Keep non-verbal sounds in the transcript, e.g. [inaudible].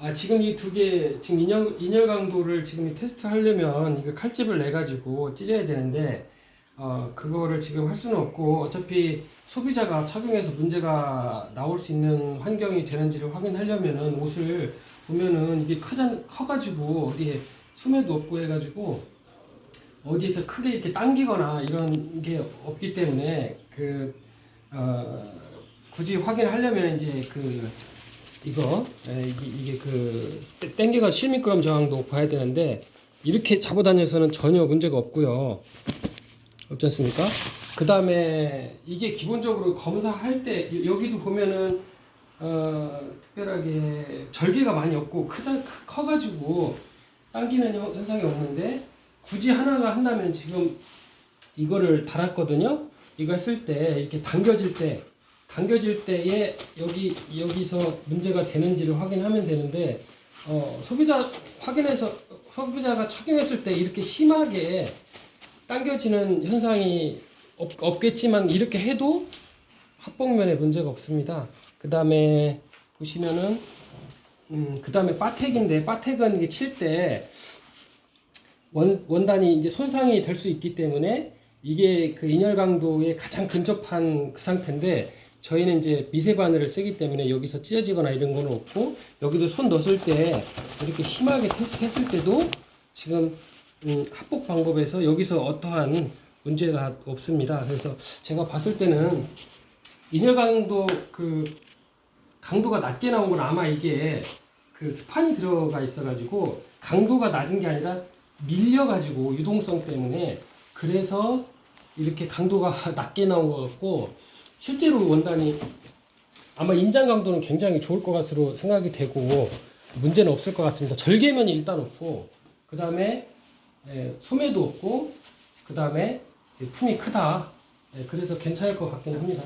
아 지금 이 두 개 지금 인열 인열 강도를 지금 테스트 하려면 이거 칼집을 내 가지고 찢어야 되는데 어 그거를 지금 할 수는 없고 어차피 소비자가 착용해서 문제가 나올 수 있는 환경이 되는지를 확인하려면은 옷을 보면은 이게 커자 커가지고 어디에 소매도 없고 해가지고 어디에서 크게 이렇게 당기거나 이런 게 없기 때문에 그 어, 굳이 확인하려면 이제 그 이거 에, 이게, 이게 그 땡- 땡겨가 7미끄럼 저항도 봐야 되는데 이렇게 잡아 다녀서는 전혀 문제가 없고요 없지 않습니까? 그 다음에 이게 기본적으로 검사할 때 여- 여기도 보면은 어, 특별하게 절개가 많이 없고 크자, 크- 커가지고 당기는 현- 현상이 없는데 굳이 하나가 한다면 지금 이거를 달았거든요. 이거 했을 때 이렇게 당겨질 때 당겨질 때에 여기 여기서 문제가 되는지를 확인하면 되는데 어, 소비자 확인해서 소비자가 착용했을 때 이렇게 심하게 당겨지는 현상이 없, 없겠지만 이렇게 해도 합봉면에 문제가 없습니다. 그 다음에 보시면은 음, 그 다음에 빠텍인데 빠텍은 이게 칠 때 원, 원단이 이제 손상이 될 수 있기 때문에 이게 그 인열 강도에 가장 근접한 그 상태인데 저희는 이제 미세 바늘을 쓰기 때문에 여기서 찢어지거나 이런 거는 없고 여기도 손 넣었을 때 이렇게 심하게 테스트 했을 때도 지금 음, 합복 방법에서 여기서 어떠한 문제가 없습니다. 그래서 제가 봤을 때는 인열 강도 그 강도가 낮게 나온 건 아마 이게 그 스판이 들어가 있어가지고 강도가 낮은 게 아니라 밀려가지고 유동성 때문에 그래서 이렇게 강도가 [laughs] 낮게 나온 것 같고 실제로 원단이 아마 인장 강도는 굉장히 좋을 것 같으로 생각이 되고 문제는 없을 것 같습니다. 절개면이 일단 없고 그 다음에 소매도 없고 그 다음에 품이 크다. 예, 그래서 괜찮을 것 같긴 합니다.